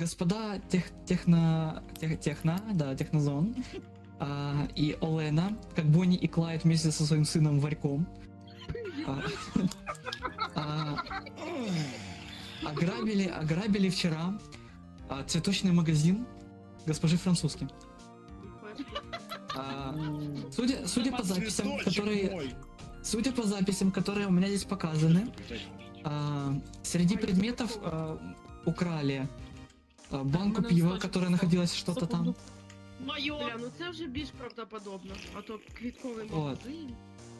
господа тех, техно, тех, техно, да, технозон. А, и Олена, как Бонни и Клайд вместе со своим сыном Варьком, а, а, ограбили, ограбили вчера а, цветочный магазин госпожи Французски. А, судя, судя по записям, которые, судя по записям, которые у меня здесь показаны, а, среди предметов а, украли а, банку пива, которая находилась что-то там. Моє! Бля, ну це вже більш правдоподобно, а то квітковий От. магазин.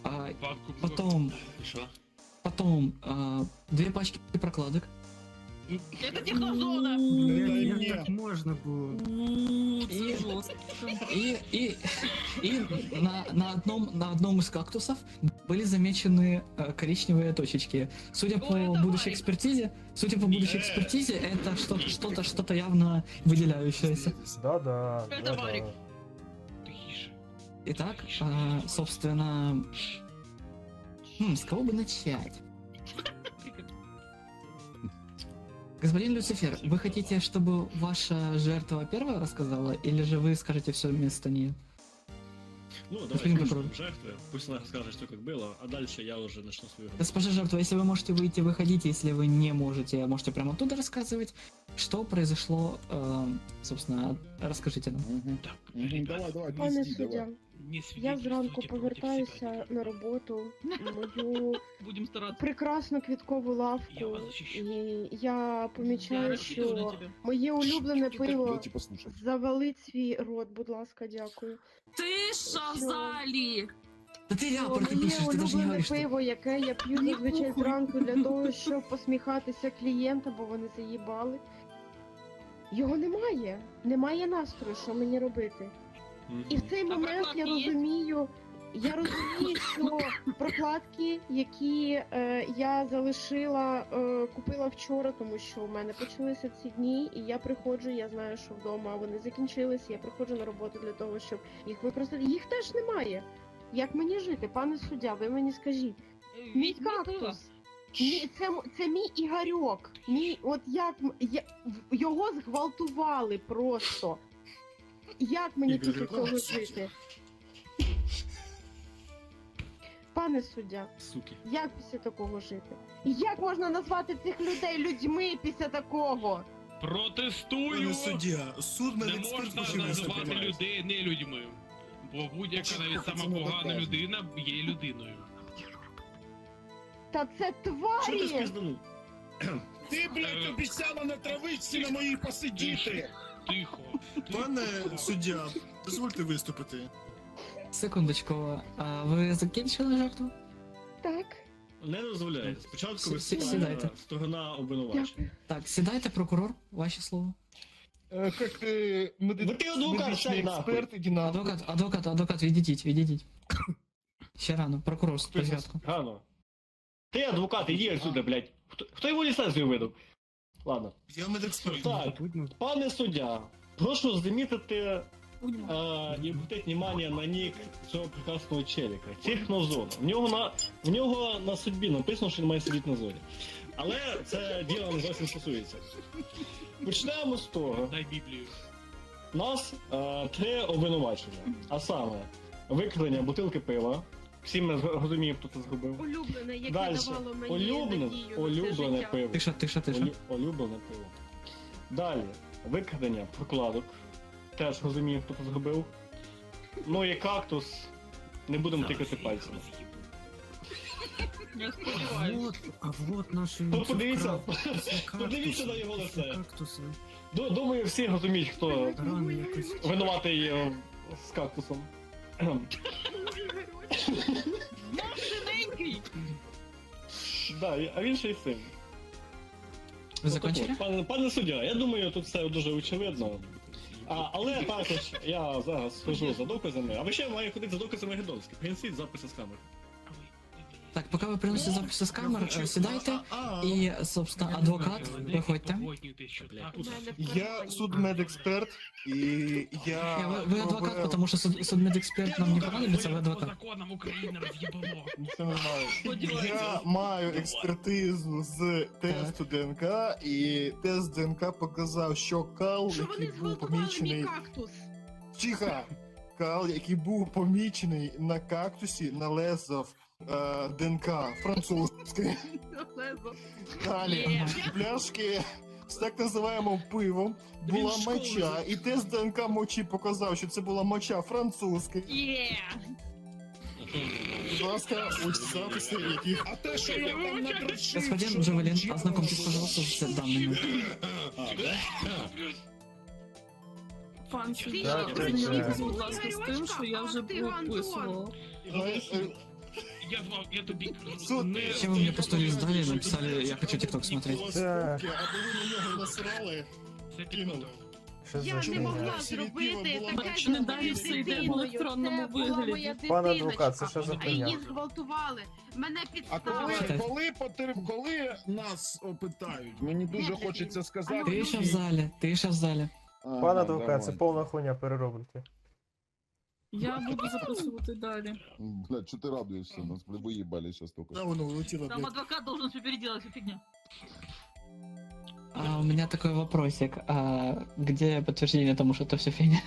А, Банку потом, І що? потом а, две пачки прокладок. Це технозона! Як, як так можна було? Жорстко. И, и, и на, на, одном, на одном из кактусов были замечены э, коричневые точечки. Судя по Ой, будущей экспертизе, судя по будущей Э. экспертизе, это что-то, что-то, что-то явно выделяющееся. Да-да. Это да-да. Варик. Тихіше. Итак, а, собственно, хм, с кого бы начать? Господин Люцифер, вы хотите, чтобы ваша жертва первая рассказала, или же вы скажете все вместо нее? Ну, давай прокурор. жертвы. Пусть она расскажет, что как было, а дальше я уже начну свою Госпожа жертва, если вы можете выйти, выходите, если вы не можете, можете прямо оттуда рассказывать, что произошло, э, собственно, расскажите нам. Так, Мгм, ребята, Давай, давай, давай. не я свидетельствуйте зранку против себя. повертаюся на роботу, мою Будемо старатися. прекрасну квіткову Я лавку, вас защищу. і я Я помічаю, розчитую на що тебе. моє улюблене пиво Дайте послушать. завалить свій рот, будь ласка, дякую. Ти що взагалі? Да ты рапорты Моє пишешь, ты даже не улюблене говоришь, что... пиво, яке я п'ю Мені зазвичай похуй. зранку для того, щоб посміхатися клієнта, бо вони заїбали. Його немає. Немає настрою, що мені робити. І в цей момент я розумію, я розумію, що прокладки, які е, я залишила, е, купила вчора, тому що в мене почалися ці дні, і я приходжу, я знаю, що вдома вони закінчилися. Я приходжу на роботу для того, щоб їх використати. Їх теж немає. Як мені жити, пане суддя, ви мені скажіть. Мій кактус. Мій, це, це мій Ігорьок. Мій, от як я, його зґвалтували просто. Як мені після Ігорьок? цього жити? Пане суддя, Суки. як після такого жити? Як можна назвати цих людей людьми після такого? Протестую! Пане суддя, суд Не можна називати людей не людьми. Бо будь-яка навіть сама погана людина є людиною. Та це Що ти тварі! спізданув? Ти, блядь, обіцяла на травичці на моїй посидіти. Тихо. Пане суддя, дозвольте виступити. Секундочку, а вы закінчили жертву? Так, Не дозволяє. Спочатку Сі- сі- виступає сідайте. сторона обвинувачення. Так, сідайте, прокурор, ваше слово. Э, Как э, меди- Да ты адвокат, медичный сядь нахуй. эксперт, иди нахуй. Адвокат, адвокат, адвокат, відійдіть, відійдіть. Ще рано, прокурор, порядку. Гано. Ти адвокат, іди отсюда, блядь. Хто, хто його ліцензію видав? Ладно. Я. Так, пане суддя, прошу замітити е, і обратити внимание на нік цього прекрасного челіка. Технозона. В нього на в нього на судьбі написано, що він має сидіти на зоні. Але це діло не зовсім стосується. Почнемо з того. Дай Біблію. У нас е, три обвинувачення. А саме, викрадення бутилки пива. Всі ми розуміємо, хто це зробив. улюблене, яке Дальше. давало мені Улюблене, надію на це улюблене життя. пиво. Тиша, тиша, тиша. Улю- улюблене пиво. Далі, викрадення прокладок. Теж розумію, хто це зробив. Ну і кактус. Не будемо тикати пальцями. Я сподіваюся. Вот, а вот наші Ну, подивіться, подивіться на його лице. Кактуси. Ду- Думаю, всі розуміють, хто Рано якось. винуватий е, з кактусом. Кхем. Синенький! Да, а він ще й син. Ви закончили? Пане, пане суддя, я думаю, тут все дуже очевидно. А, але також я зараз схожу за доказами, а ви ще має ходити за доказами Гедонський. Принесіть записи з камери. Так, пока вы приносите записи з камер, е, сідайте а, а, і, собственно, адвокат, виходьте. Я судмедексперт, і я... Ні, ви, ви адвокат, тому що суд, судмедексперт нам не понадобиться, ви адвокат. законам України не знає. Я маю експертизу з тесту ДНК, і тест ДНК показав, що кал, Що який вони був зґвалтували мій помічений. кактус? Тихо! Кал, який був помічений на кактусі, налезав е, ДНК французької. Далі пляшки з так називаємим пивом була Він моча, і тест ДНК мочі показав, що це була моча французька. Є. Будь ласка, ось записи, яких А те, що я вам надрочив... Господин Джавелин, ознакомьтесь, пожалуйста, с данными. Пан ти будь ласка, з тим, що я вже описувала Знаєш, е, Я звав, я тобі Суд. не Зачем вы мне пустую лист дали и написали, я хочу тикток смотреть? у вас руки, аби ви на нього насрали. це підготовлено. Я не могла зробити таке Чи не далі все йде в електронному Це була вигляді? моя Пан дитиночка, адвокат, це що за а її хуйня? зґвалтували. Мене А коли, підставили. коли, потер- коли нас опитають, мені дуже хочеться сказати. Ты еще в зале, ты еще в зале. Ага, Пан адвокат, це давай. повна хуйня, переробите. Я буду записувати далі. Блядь, что ты радуешься? Нас блядь, выебали сейчас только. Та воно влетіло, Там блядь. адвокат должен все переделать, всю фигня. А, у меня такой вопросик. А, где подтверждение тому, что это все фигня?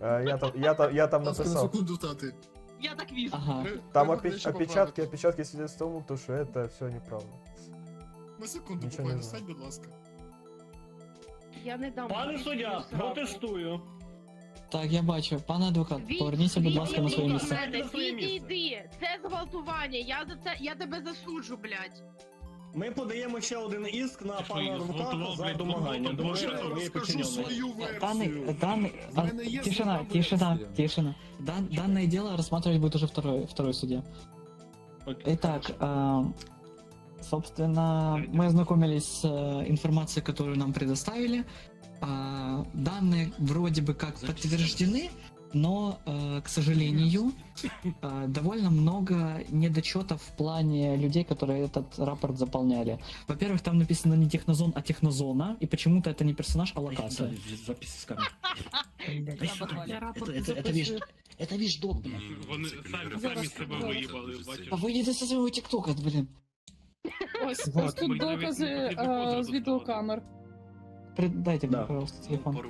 Е, Я там, я там, я там Будь ласка, на написав. секунду стати. Я так вижу. Ага. Там Треба опе- дещо опечатки, опечатки сидят в тому, то що это все неправда. поправити. На секунду Нічого не буквально знаю. стань, будь ласка. Я не дам. Пане тобі суддя, цю сраку. протестую. Так, я бачу. Пане адвокат, Від- поверніться, будь ласка, на своє відійди місце. від мене, На своє місце. Відійди, це зґвалтування, я за це, я тебе засуджу, блядь. Ми подаємо ще один істк на Ти що, пана їх адвоката зґвалтував, за блядь, домагання. ну, Тому ну, що ну, ви розкажу підчинені. свою Данный, версію. данный, а, В мене є тишина, своя тишина, версія. тишина. Дан, данное дело рассматривать будет уже второй, второй судья. Итак, а, собственно, мы ознакомились с э, информацией, которую нам предоставили. А, Данные вроде бы как подтверждены, но, э, к сожалению, э, довольно много недочетов в плане людей, которые этот рапорт заполняли. Во-первых, там написано не технозон, а технозона, и почему-то это не персонаж, а локация. Записи с камер. Я рапорт Это, это, это, записую. виж, это виждок, блядь. Вони самі, самі себе виїбали, бачиш. А выйдите со своего тиктока, блин. Ось, Вот. ось тут Мені навіть докази не потрібно е, позов з відеокамер. Дайте мне, Да. пожалуйста, телефон. Я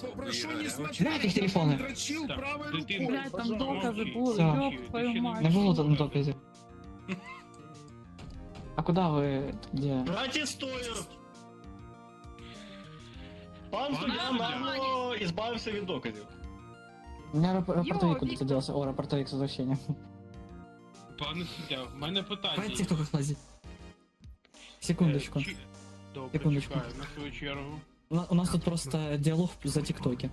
попрошу не смотреть, Дайте их как телефоны. он дрочил Так, правой дитина. рукой. Блядь, там пожалуйста. докази були, Всё. ёб твою мать. Не было там доказе. А куда вы? Где? Протестую! Пан Пан суддя суддя. нагло ізбавився від доказів. У меня рап- рапортовик Йо, куда-то Віктор. делся. О, рапортовик с возвращением. Пане суддя, в мене питання. Хватит в тиктоках лазить. Секундочку. Е, чи- Добре, Секундочку. чекаю на свою чергу. У на- У нас тут просто диалог за тиктоки.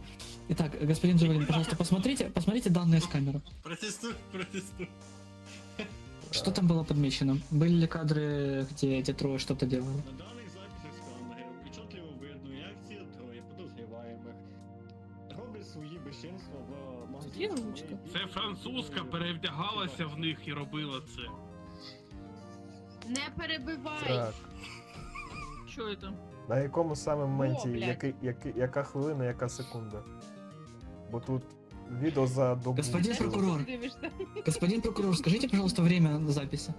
Итак, господин Джавелин, пожалуйста, посмотрите, посмотрите данные с камеры. Протестую, протестую. Что там было подмечено? Были ли кадры, где эти трое что-то делали? На даних записах з камери учетливо видно, як ці троє подозріваємих роблять свої безчинства в магазині. Є ручка? Це французька перевдягалася в них і робила це. Не перебивай. Так. Що це? На якому саме моменті, О, блядь. який, який, яка хвилина, яка секунда? Бо тут відео за добу. Господин прокурор. Дивишся. Господин прокурор, скажите, пожалуйста, время на записи.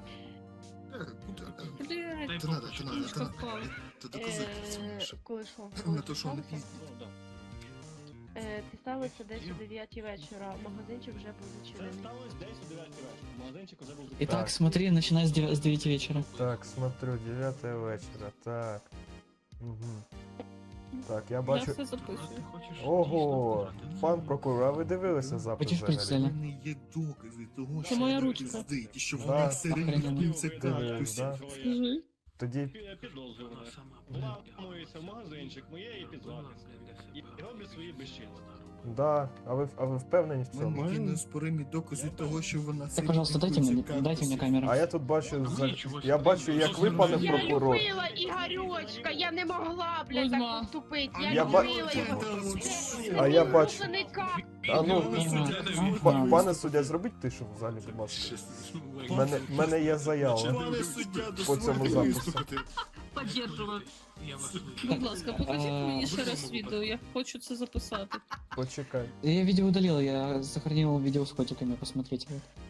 Блядь, Це надо, Бог, це надо, це впала. Ти докази, Е, що Коли що? На то, що? Ну, да. Е, Це сталося десь о 9 вечора. Магазинчик вже був Це зачинений. сталося десь о 9 вечора. Магазинчик уже був Итак, Так. смотри, начиная с 9, с 9 вечера. Так, смотрю, 9 вечора, так. Угу. Так, я Я бачу. все записую. Ого, пан прокурор, а ви дивилися запис Хочеш взагалі? прицілити? Мене є докази того, що моя ручка. пиздить, і що Да. вони всередині Охрененно. в кінці кактусів. да? Скажи. Тоді Пі- Підозрювана. Вона сама Вламується в магазинчик моєї підзахист. І роблять свої безчинства. Да, а ви, а ви впевнені в цьому? є неоспоримі докази того, що вона Так, пожалуйста, дайте мне, дайте мне камеру. А я тут бачу, за... Я бачу, як ви, пане Я прокурор. любила Ігорьочка, я не могла, блядь, так поступити. Я, Я ба- любила його. А я бачу. А ну, па- пане суддя, зробіть тишу в залі, будь ласка. У мене, мене є заява. Пане суддя, По цьому дозвольте запису. виступити. Поддержую. Я вас слышу. Будь ласка, покажіть А, мені ще раз відео, я хочу це записати. Почекай. Я видео удалил, я сохранил видео с котиками, посмотрите.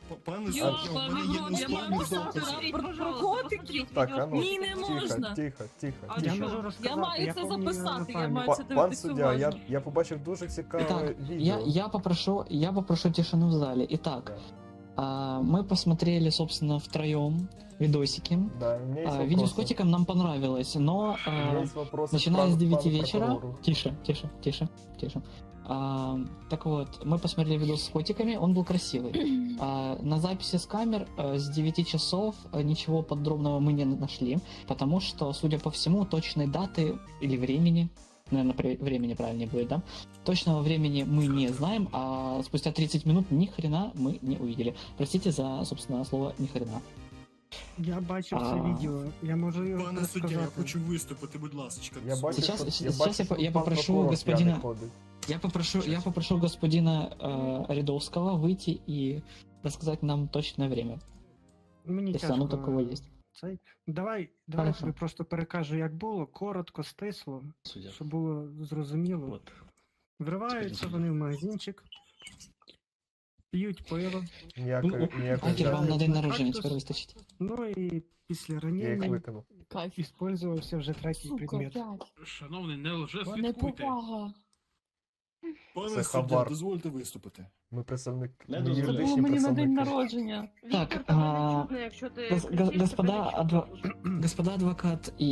П- Пане Йо, суддя, у пане мене є Гром, я маю неоспоримі писати докази. про, про котиків. Так, а ну, Ні, не тихо, можна. тихо, тихо, А тихо. що? можу Я розказати, маю я це пам'ятаю записати, я пам'ять. маю Па- це Пан дивитися суддя, я, уважно. я побачив дуже цікаве Итак, відео. я, я попрошу, я попрошу тишину в зале. Итак, Да. а, мы посмотрели, собственно, втроем видосики. Да, у меня есть А, видео с котиком нам понравилось, но а, начиная с пану- 9 пану вечера... прокурору. Тише, тише, тише, тише. А, так вот, мы посмотрели видос с котиками, он был красивый. А, на записи с камер а, с 9 часов а, ничего подробного мы не нашли, потому что, судя по всему, точной даты или времени, наверное, времени правильнее будет, да? Точного времени мы не знаем, а спустя 30 минут ни хрена мы не увидели. Простите за, собственно, слово ни хрена. Я бачив це А. відео, я можу його Пане суддя, я розказати. хочу виступити, будь ласка. Я бачу, Сейчас- що, сейчас бачу, я по- що я пан попрошу прокурор господина- п'яний ходить. Я попрошу, я попрошу господина э, Рядовского выйти и рассказать нам точное время, Мені если тяжко. оно таково есть. Цей. Давай, давай тобі просто перекажу, як було, коротко, стисло, Суддя. щоб було зрозуміло. От. Вриваються вони в магазинчик, п'ють пиво, Ніякої, ніякої Анкер, вам на день народження тепер вистачить. ну і після Я їх ранення викинув. Кайф. іспользувався вже третій предмет. Шановний, не лже Не слідкуйте. повага. Пане Це суддя, хабар. дозвольте виступити. Ми представник, Не ми дозволяю. Це юридичні було мені на день представники. народження. Так, Віктор, тебе не а, чутно, якщо ти Гос- кричиш, гос- тебе господа, не чутно. адво- господа адвокат и,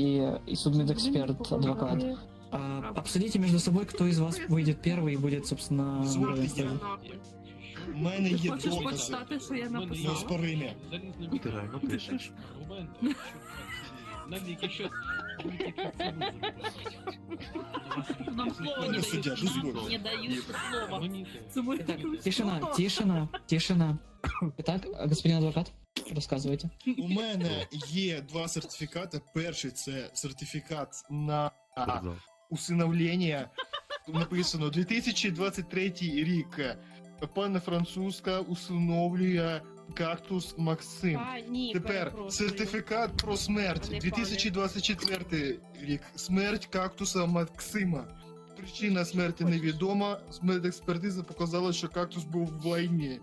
и судмедэксперт адвокат, а, обсудите между собой, кто из вас выйдет первый и будет, собственно, Дозвольте, главным я... судьей. У мене Ти є хочеш докази. почитати, що я написала? Неоспоримі. Залізний Витирай, вітер. витирай. Аргументи, що Навіть якщо навіть якщо це ви Нам слова не Пане суддя, дають. дозвольте. Нам не дають слова. Мені Це моє Итак, тишина, тишина, тишина. Итак, господин адвокат, рассказывайте. У мене є два сертифікати. Перший це сертифікат на а, усиновлення. Написано 2023 рік. Пане французька усиновлює кактус Максим. А, ні, Тепер перепрошую. сертифікат про смерть. Пане 2024 рік. Смерть кактуса Максима. Причина смерті невідома. Медекспертиза показала, що кактус був в лайні.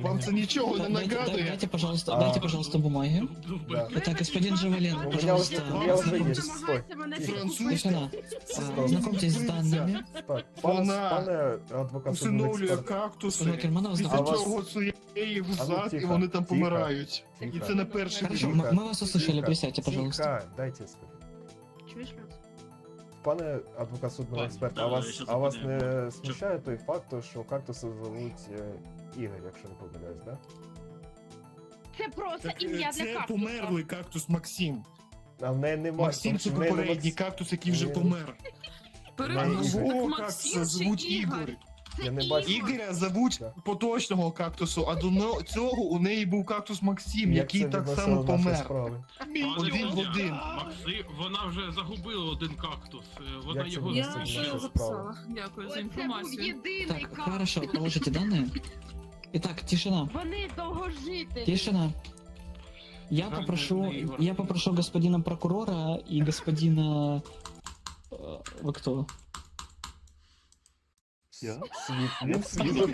Вам це нічого не Да, Дайте, нагадує? дайте, пожалуйста, А. дайте, пожалуйста, бумаги. Да. Итак, господин Живален, У меня пожалуйста, уже- у меня уже знакомьтесь. есть. Стой. Француз Тишина. А, Знакомьтесь с данными. Так, пане, Вона пане адвокат Усиновлює судмедэксперт. кактуси. Жокер, можно вас Після А вас- цього сує їх А ну, взад, і тихо, вони там тихо. помирають. І Тихо. це не перший Хорошо, рік. мы, мы вас услышали, Тихо, присядьте, пожалуйста. Тихо, дайте я скажу. Чуєш, Макс? Пане адвокат судного Пан, експерта, да, а я вас, щас а вас не смущає той факт, що кактуси зовуть е, Ігор, якщо не помиляюсь, да? Це просто Так, ім'я е, для це кактуса. померлий кактус Максим. А в неї немає. Максим це попередній кактус, який вже Ні. помер. Перепрошую, так Максим кактуса чи звуть Ігор? Ігор. Я не бачу. Ігоря звуть Да. поточного кактусу, а до но- цього у неї був кактус Максим, Як який це так відносило само до нашої помер. справи? Один в один. Макси, вона вже загубила один кактус. е, Вона Як це його буде? Я Це все наша записала. Дякую за Оце був інформацію. єдиний Так, кактус. хорошо, положите данные. Итак, тишина, Вони довгожителі. тишина. Я Как попрошу, бы, Егор. я попрошу господина прокурора и господина... э, Вы кто? Я? Світ, він свідок.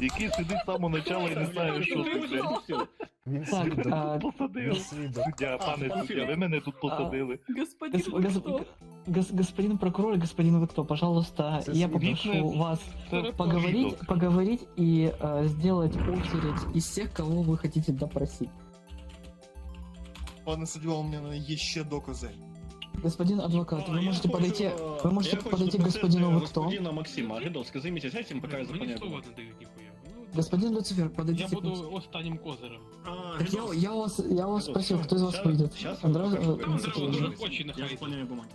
Який сидить з самого начала і не знає, що це, блядь. Він Так, свідок. а, Він Посадив. свідок. Суддя, пане суддя, ви мене тут посадили. Господин, гос- ви гос- хто? гос- господин прокурор и господин вы кто, пожалуйста, Это я свидетель. попрошу вас Це поговорить, свідок. поговорить и э, сделать очередь из тех, кого вы хотите допросить. Пане суддя, у мене є ще докази. Господин адвокат, А, вы я можете хочу, подойти, е, вы можете я хочу подойти к запросити господину вы кто? Господина Максима. Рядовський, займіть сядьте, поки я Мені зупиняю. слова не дають ніхуя. Ну, Господин Люцифер, Я подойдите. к нам. буду останнім козирем. Так я, я вас, я вас спросил, кто из вас Щас- выйдет? щас Андре покажу. э, Та Андрео Люцифер. вже очі нехай. Я заполняю бумаги.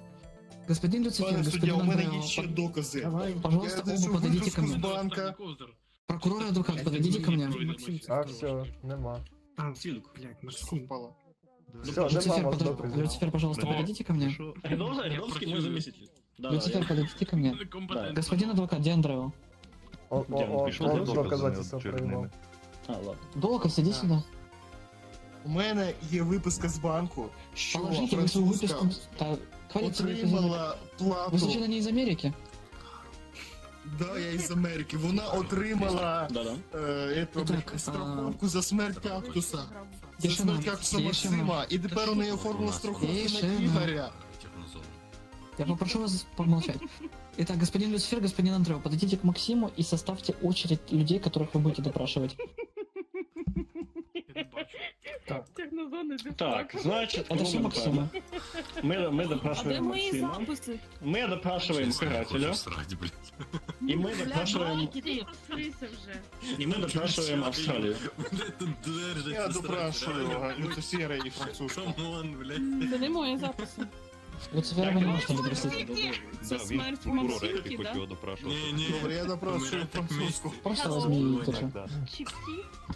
Господин Люцифер, Пане суддя, господин у мене Андрео, є ще по- докази. Давай. Я пожалуйста, десь оба подойдите ко випуску з мне. банка. Прокурор и адвокат, подойдите ко мне. Максим, А, все, нема. А, Сілку. блядь, Максим. Впала. Все, Люцифер, нема подо- доказів. Люцифер, пожалуйста, Ну, подойдите ко мне. Що? Рядовский, Я Рядовский мой працюю. заместитель. Да, Люцифер, я- подойдите ко мне. Некомпетентно. Господин адвокат, где Андрео? О, о, о, Пішов за о, доказами доказательства очередними. проїбав. А, ладно. Долоков, иди Да. сюда. У мене є виписка з банку, що Положите вы свою французька выписку. Да, хватит себе физиономию. отримала Вы плату. случайно не из Америки? Да, я із Америки. Вона отримала Да-да. е, ето, Так, а- страховку за смерть кактуса. За Тишина, смерть кактуса тишина. Максима. І тепер у неї оформила страховку на Тишина. Ігоря. Я попрошу вас помолчать. Итак, господин Люцифер, господин Андрео, подойдите к Максиму и составьте очередь людей, которых вы будете допрашивать. Я не бачу. Технозони Так, значит, Это все ну, Максима. мы, мы А де допрашиваем мої Максима. записи? Мы допрашиваем карателя. И мы допрашиваем, Розкрийся вже. и мы допрашиваем Австралию. Я допрашую Люцифера і французьку. Це не мої записи. Люцифера вы не можете допросить. Це смерть Максимки, да? Добре, я допрашую французьку. Просто возьми и держи. Чіпсі?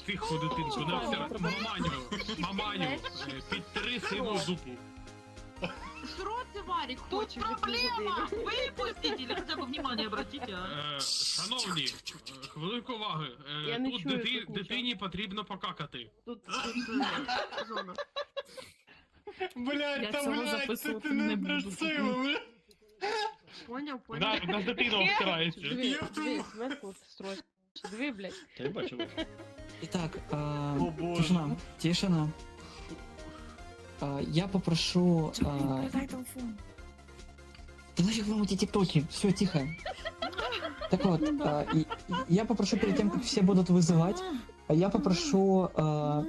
Тихо, дитинку, не втирай. Маманю, маманю, е, підтри сину зубу. Сроці Варік Тут проблема! Выпустите или хотя бы внимание обратите, а? Е, Шановні, е, хвилинку уваги. Е, Я не Тут чую дити- тут дитині потрібно покакати. Тут, зона. Блять, Я та, цього блядь, це записувати ти не некрасиво, буду. блядь. Поняв, поняв. На дитину диви, зверху строчка. Диви, блядь. Та я бачу. Итак, а, О, боже. тишина, тишина. А, Я попрошу... а, Дай телефон. Да нафиг вам эти тиктоки, все, тихо. Так вот, а, и- и я попрошу перед тем, как все будут вызывать, а я попрошу... а,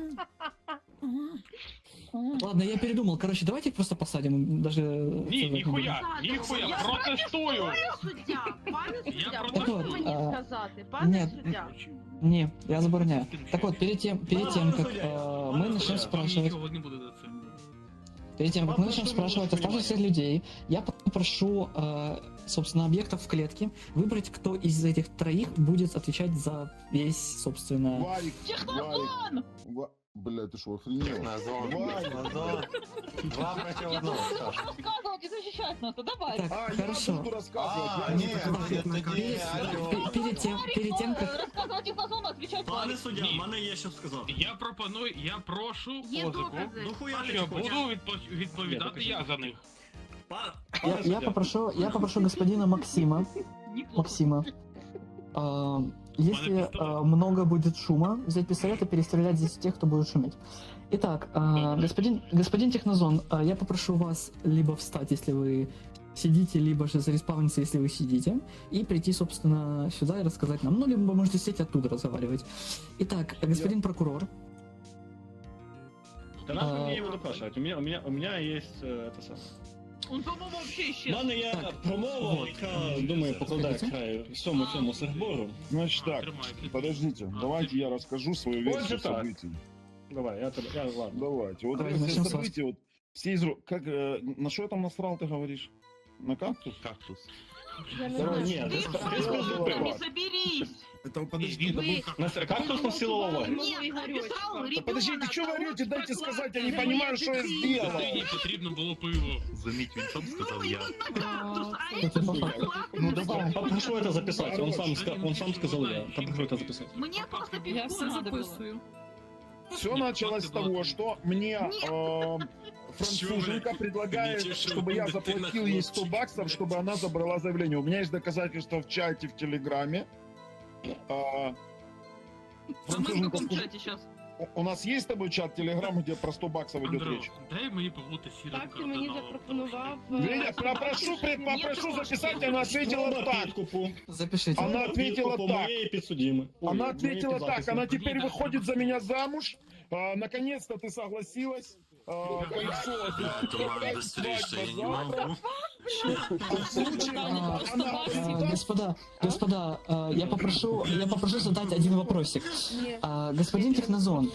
Ладно, я передумал. Короче, давайте их просто посадим. Даже... Ні, ніхуя, ніхуя, протестую. Суддя, пане суддя, Так можете от, мені а, сказати, пане нет. суддя? Не, я забороняю. Так вот, перед тем, перед тем как судья. э, мы начнем Вам спрашивать, нічого не буде за це. перед тем как мы начнем спрашивать оставшихся людей, я попрошу, э, собственно, объектов в клетке выбрать, кто из этих троих будет отвечать за весь, собственно. Варик, Технозон! Ва- Бля, ты что, охренел? Два проти одного, Саша. Рассказывать и защищать надо, давай. Так, А, я хорошо. буду рассказывать. А, я не нет, знаю. нет, тоді, Пе- Перед тем, перед тем, как Рассказывать технозон, отвечать Пане Варик. суддя, Ні. в мене є що сказати. Я пропоную, я прошу Є позику. докази. Ну хуя ти Що хочеш? буду відпо- відповідати я за них. Па- я, Пане я суддя. попрошу, я попрошу господина Максима, Неплохо. Максима, а, если а, много будет шума, взять пистолет и перестрелять здесь тех, кто будет шуметь. Итак, а, господин, господин Технозон, а, я попрошу вас либо встать, если вы сидите, либо же зареспавниться, если вы сидите, и прийти, собственно, сюда и рассказать нам. Ну, либо вы можете сидеть оттуда разговаривать. Итак, господин прокурор, Да нахуй А, мне его допрашивать? У меня, у меня, у меня есть э, это самое. Он, по-моему, вообще У исчез. мене є Так. промова, Вот. яка, думаю, покладає Скажіть. краю всьому цьому сигбору. Значит А, так, тримайте. подождите, А, давайте я расскажу свою Вот версию же так. событий. Давай, я тебе, я, ладно. Давайте. Вот Давайте версия начнем с вас. событий, вот все из... ру- Как, э, на что я там насрал, ты говоришь? На кактус? Кактус. Я не Давай, знаю. Ні, Ты ти что, ти давай, сказав давай. не соберись! Это подожди, это Вы- был- На кактус насилував лагерь. Нет, написал Да подождите, ребенок, что вы а орете? лучше Дайте сказать, я не прокладка понимаю, для что я дитини. сделал. Дитині потрібно було пиво. Заміть, він сам сказав я. Кактус, а это это по факту. Ну давай. Попрошу это записать, он сам, ска- он сам сказал я. Попрошу это записать. Мне просто Я пивку все надо было. записываю. Все началось с того, что мне э, француженка предлагает, чтобы я заплатил ей 100 баксов, чтобы она забрала заявление. У меня есть доказательства в чате, в Телеграме. А, А мы в француженка каком скажи- чате сейчас? У- У нас есть с тобой чат Телеграм, где про 100 баксов идет Андро, речь? дай мені побути сірим Так ти мені кардиналом. запропонував. е, Веня, попрошу, пред- попрошу записать, она ответила Что на так. підкупу? запишите. Она ответила Підкупу так. моєї підсудіми. Ой, Она моєї ответила так, підзаписи. она теперь Блин, да, выходит за да. меня замуж. А, Наконец-то ты согласилась. А, Кольцо. А, а, Господа, господа, а, я попрошу, я попрошу задать один вопросик. А, Господин Технозон,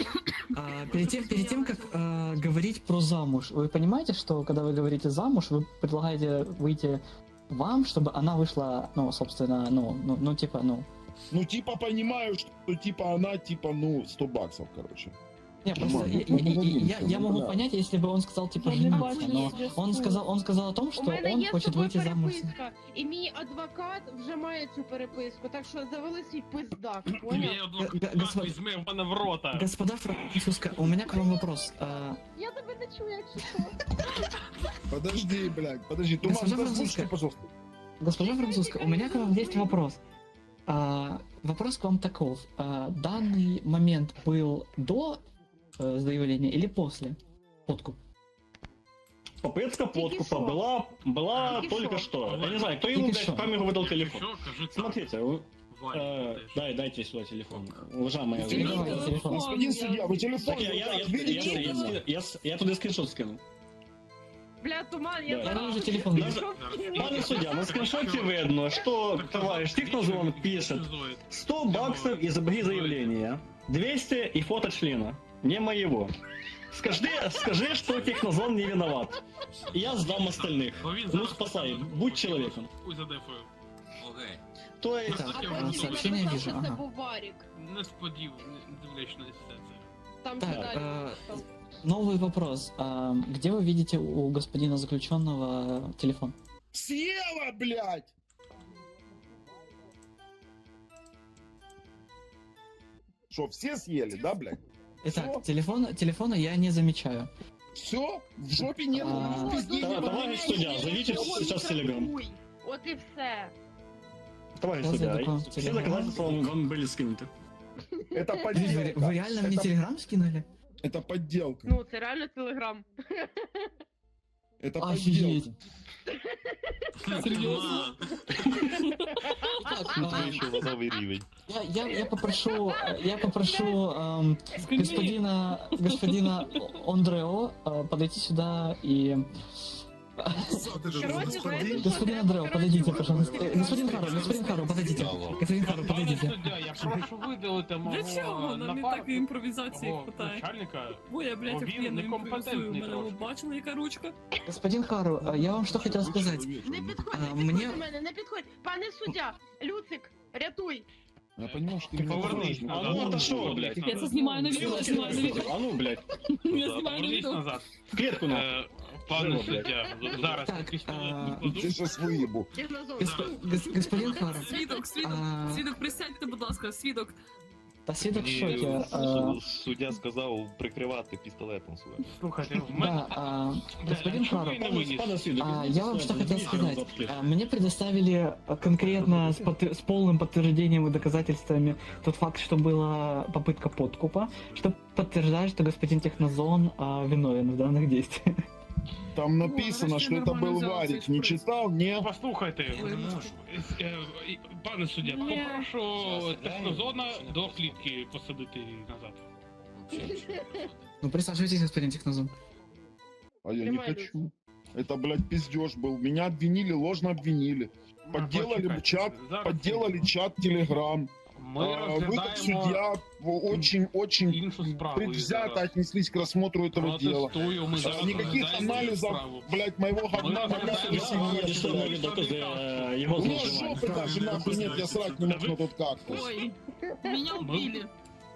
а, перед тем, перед тем, как а, говорить про замуж, вы понимаете, что когда вы говорите замуж, вы предлагаете выйти вам, чтобы она вышла, ну, собственно, ну, ну, ну типа, ну, Ну, типа, понимаю, что типа она, типа, ну, 100 баксов, короче. Не, просто Ну, я, ну, я- ну, я- ну, я ну, могу да. понять, если бы он сказал типа Я не жениться, бачу но зв'язку. он сказал, он сказал о том, У что мене он є з хочет тобою выйти замуж. переписка, і мій адвокат вже має цю переписку, так що завели свій пиздак, Мій поняв? Г- адвокат господи. візьме в мене в рота. Господа французская, у меня к вам вопрос. А, Я тебе не чую, якщо що. Подожди, блядь, подожди. Туман, Госпожа послушайте, Французская. пожалуйста. Госпожа французская, у меня к вам есть вопрос. А, вопрос к вам таков. А, данный момент был до э, заявления или после? Подкуп. Попытка подкупа была, была Только только что. что. Я не знаю, кто ему, блядь, что. в камеру выдал телефон. Так. Смотрите, вы- Ваня, э, дай, дайте сюда телефон. Уважаемая. Телефон, телефон. Господин судья, вы телефон Так я, я, я, я, я, я, я, я туда скриншот скинул. Бля, туман, Да. я Я зараз... уже телефон Даже- Пане суддя, на скриншоте видно, что товарищ Технозон пишет 100 баксов из обги заявления, 200 и фото члена, не моего. Скажи, скажи, что Технозон не виноват. И я сдам остальных. Бо він Ну зараз спасай, просто будь человеком. Хуй за дефою. Окей. То есть, Так, А Я потім вже сообщение написав, вижу, що це ага. був Варік. Не сподів, не дивлячись на все це. Там Так, далі. э, новый вопрос. А, где вы видите у господина заключенного телефон? Съела, блядь! Что, все съели, да, блядь? Итак, Всё? телефон, телефона я не замечаю. Все? В жопе нет, А, Да, нет. товарищ судья, зайдите сейчас в Телеграм. Хуй. От і все. Товарищ Я судья, все Телеграм. доказательства вам, вам были скинуты. Это Вы, подделка. вы реально мне это, телеграм скинули? это подделка. Ну, це реально телеграм. Это подделка. Серьезно? Так, а, Вийшов на новий рівень. я, я, я попрошу, я попрошу эм, господина, господина Ондрео э, подойти сюда и... Короче, Господин Андрео, подойдите, пожалуйста. Э, Господин Хару, господин Хару, подойдите. Господин Хару, прошу видалити мого Для чого? Нам і так напарника, імпровізації мого хватає. начальника. Бо я, блядь, Бо він охуєнно некомпетентний імпровізую. У мене трошки. ви бачили, яка ручка? Господин Хару, э, я вам что хотел сказать. Не підходь, не А, підходь мені- до мене, не підходь. Пане суддя, Люцик, рятуй. Я понимаю, что ты Ти меня повернись трогаешь, А но- ну отошел, блядь. Я це знімаю на відео, знімаю на відео. А ну, блядь, Я знімаю на Повернись відео. назад. в клетку нахуй. Е, Пане Живо, блядь. суддя, зараз Так, пістолет а, викладу. Ты сейчас выебу. Технозон. Госп- гос- господин Хару, Свідок, свідок, а, свідок, присядьте, будь ласка, свідок. да свидок в Мені шоке. э, суддя сказав прикривати пістолетом себе. Слухайте, в мене... Да, а, господин чому Хару, ви не Пане, виніс? пане свідок, А, ідіть я вам сюди, что хотел ідіть сказать. сюди. А, Мне предоставили а, конкретно с, подтвер- с полным подтверждением и доказательствами тот факт, что была попытка подкупа, что подтверждает, что господин Технозон а, виновен в данных действиях. Там написано, что это был Варик. Не читал? Не. Послухайте, е, можу. е, е, пане суддя, Ні. попрошу технозона до клітки посадити назад. Ну, присаживайтесь, господин Технозон. А я не Понимаю, хочу. Это, блядь, пиздеж был. Меня обвинили, ложно обвинили. Подделали чат, Подделали чат Телеграм. Ми А, Вы как розглядаємо судья очень-очень іншу справу. предвзято отнеслись к рассмотру этого дела. Протестую, ми зараз А, Никаких розглядаємо анализов, справу. блядь, моего говна Мы пока разглядаем не справу. нет, Надійшли блядь. нові докази е, його У меня зловживання. жопы даже нахуй нет, я срать не мог на тот кактус. Ой, меня убили.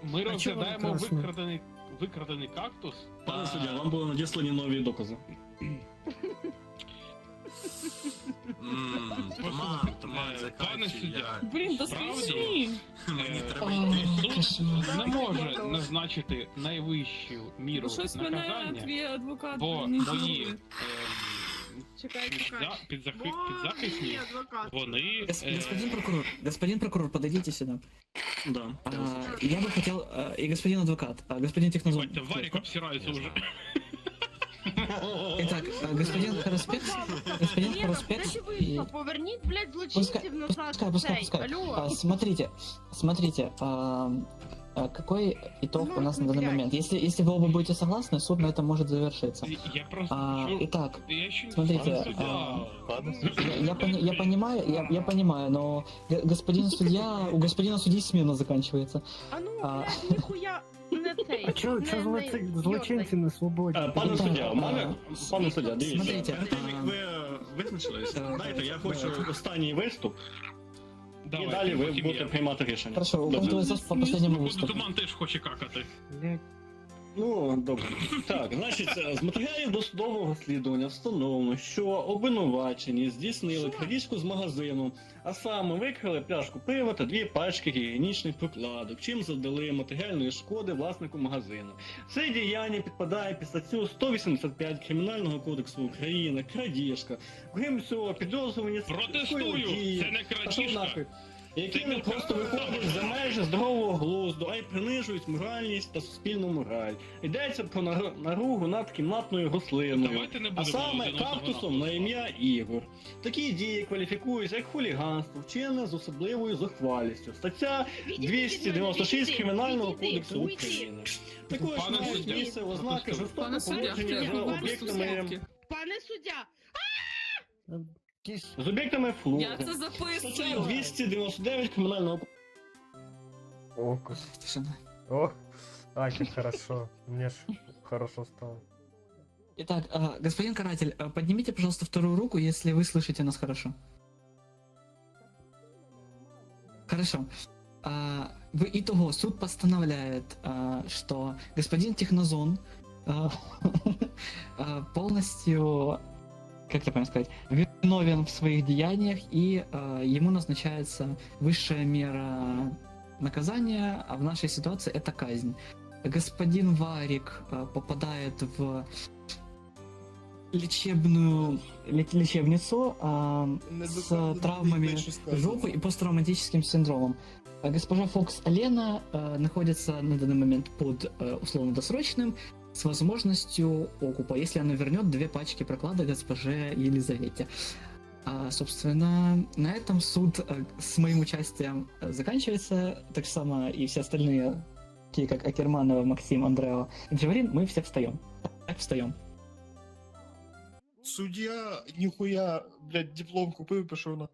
Ми А чого розглядаємо ви красно? викрадений, викрадений кактус. Пане та- суддя, вам були надіслані нові докази. Пане суддя, Блін, да Справді? смішні. е, Ой, суд кошмар. не може назначити найвищу міру Ну щось мене наказання, твій адвокат бо не мої зробив. ем, Чекай, чекай. підза- підзахи- підзахисні, Мой адвокат. вони... Гос- е, Господин прокурор, господин прокурор, подойдите сюда. Да. А, я бы хотел, а, и господин адвокат, а, господин Технозон. Бачите, Варік обсирається вже. Итак, а, господин Хароспекс, господин Ні, Хароспекс де ти и... вийшов? Поверніть, блядь, Пускай, злочинців назад. пускай, пускай, Цей, пускай. Алло. А, смотрите, смотрите, а, а, какой итог у нас на данный Нахуй, момент? Если, если вы оба будете согласны, суд на этом может завершиться. Я просто... А, хочу- итак, Я еще не смотрите, знаю, судья. а, Пане я, я пони- я понимаю, я, я понимаю, но г- господин судья, у господина судьи смена заканчивается. А ну, А. блядь, ніхуя не цей. А чого чо йортай. злочинці на свободі? Е, Пане суддя, у мене пане суддя, дивіться. Смотрите, Перед тим, як а, ви е, визначились, знаєте, я хочу останній виступ, Давай, і далі ви потім будете приймати рішення. Хорошо, у Добре. вас по последнему Походу, выступу. Туман теж хоче какати. Блядь. Ну, добре. Так, значить, е, з матеріалів досудового розслідування встановлено, що обвинувачені здійснили крадіжку з магазину, а саме викрали пляшку пива та дві пачки гігієнічних прокладок, чим завдали матеріальної шкоди власнику магазину. Це діяння підпадає під статтю 185 Кримінального кодексу України, крадіжка. Крім цього, підозрювані Протестую! Це не крадіжка. Які не просто правда. виходять за межі здорового глузду, а й принижують моральність та суспільну мораль. Йдеться про наругу над кімнатною рослиною, а саме кактусом на ім'я Ігор. Такі дії кваліфікуються як хуліганство, вчинене з особливою зухвалістю. Стаття 296 Кримінального кодексу України. Також мають місце ознаки жорстокого поводження за об'єктами. Пане суддя, Якісь з об'єктами флору. Я це Стаття записую. 299 Кримінального О, кус- Тишина. О, а, как хорошо. Мне ж хорошо стало. Итак, а, господин каратель, а, поднимите, пожалуйста, вторую руку, если вы слышите нас хорошо. Хорошо. А, В итого суд постановляет, а, что господин Технозон а, а, полностью, как это правильно сказать, виновен в своих деяниях, и а, ему назначается высшая мера наказания, а в нашей ситуации это казнь. Господин Варик а, попадает в лечебную ле- лечебницу Не с травмами жопы и посттравматическим синдромом. А Госпожа Фокс Алена э, находится на данный момент под э, условно-досрочным с возможностью окупа, если она вернет две пачки прокладок госпоже Елизавете. А, собственно, на этом суд э, с моим участием э, заканчивается, так же само и все остальные, такие как Акерманова, Максим, Андрео и Джаварин, мы все встаем. Так встаем. Суддя ніхуя, блядь, диплом купив і пішов на.